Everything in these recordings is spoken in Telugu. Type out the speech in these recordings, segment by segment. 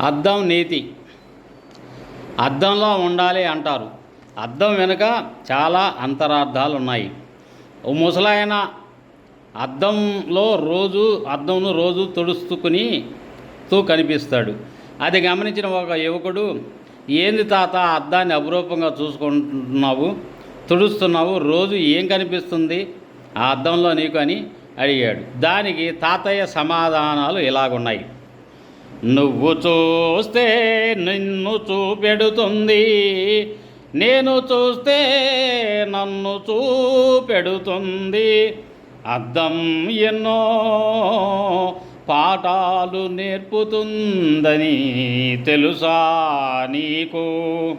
అద్దం నీతి. అద్దంలో ఉండాలి అంటారు. అద్దం వెనుక చాలా అంతరార్థాలు ఉన్నాయి ఓ ముసలాయన అద్దంలో రోజు అద్దంను రోజు తుడుస్తుకుని తూ కనిపిస్తాడు. అది గమనించిన ఒక యువకుడు ఏంది తాత అద్దాన్ని అపురూపంగా చూసుకుంటున్నావు? తుడుస్తున్నావు? రోజు ఏం కనిపిస్తుంది? ఆ అద్దంలో నీకు అని అడిగాడు. దానికి తాతయ్య సమాధానాలు ఇలాగున్నాయి. నువ్వు చూస్తే నిన్ను చూపెడుతుంది. నేను చూస్తే నన్ను చూపెడుతుంది. అద్దం ఎన్నో పాఠాలు నేర్పుతుందని తెలుసా నీకు?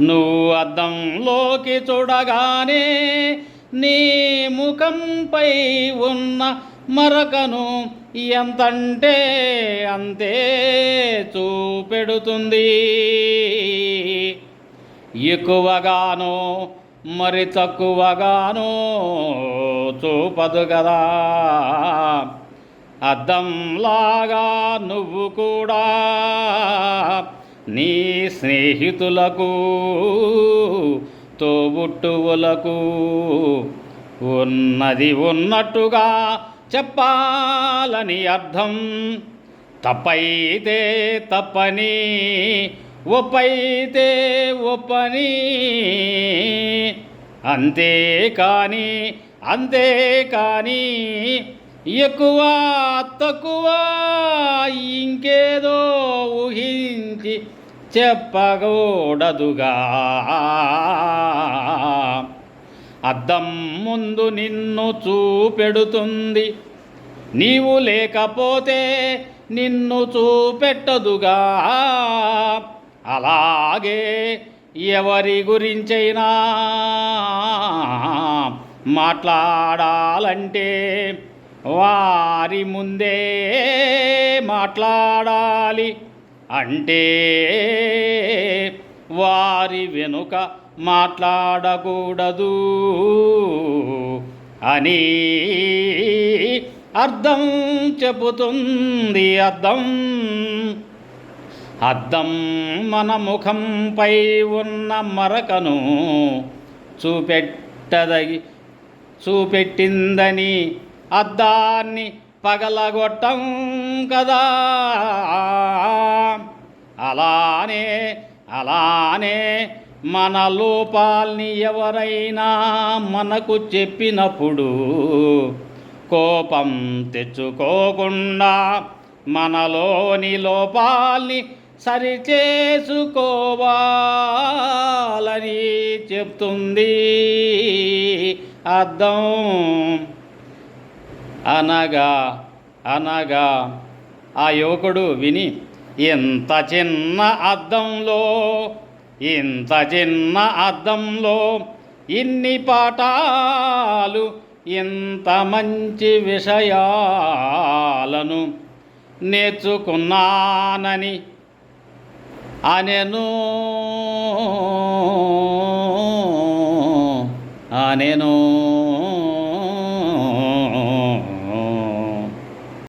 నువ్వు అద్దంలోకి చూడగానే నీ ముఖంపై ఉన్న మరకను ఎంతంటే అంతే చూపెడుతుంది. ఎక్కువగానో మరి తక్కువగానో చూపదు కదా. అద్దంలాగా నువ్వు కూడా నీ స్నేహితులకు తోబుట్టువులకు ఉన్నది ఉన్నట్టుగా చెప్పాలని అర్థం. తప్పైతే తప్పని అంతే ఒప్పని అంతే కానీ ఎక్కువ తక్కువ ఇంకేదో ఊహించి చెప్పకూడదుగా. అద్దం ముందు నిన్ను చూపెడుతుంది. నీవు లేకపోతే నిన్ను చూపెట్టదుగా. అలాగే ఎవరి గురించైనా మాట్లాడాలంటే వారి ముందే మాట్లాడాలి. అంటే వారి వెనుక మాట్లాడకూడదు. అని అర్థం చెబుతుంది అర్థం. అద్దం మన ముఖంపై ఉన్న మరకను చూపెట్టదగి చూపెట్టిందని అద్దాన్ని పగలగొట్టం కదా. అలానే అలానే మన లోపాల్ని ఎవరైనా మనకు చెప్పినప్పుడు కోపం తెచ్చుకోకుండా మనలోని లోపాల్ని సరిచేసుకోవాలని చెప్తుంది అర్థం? అనగా అనగా ఆ యువకుడు విని ఇంత చిన్న అద్దంలో ఇంత చిన్న అద్దంలో ఇన్ని పాఠాలు ఇంత మంచి విషయాలను నేర్చుకున్నానని అనెను అనెను.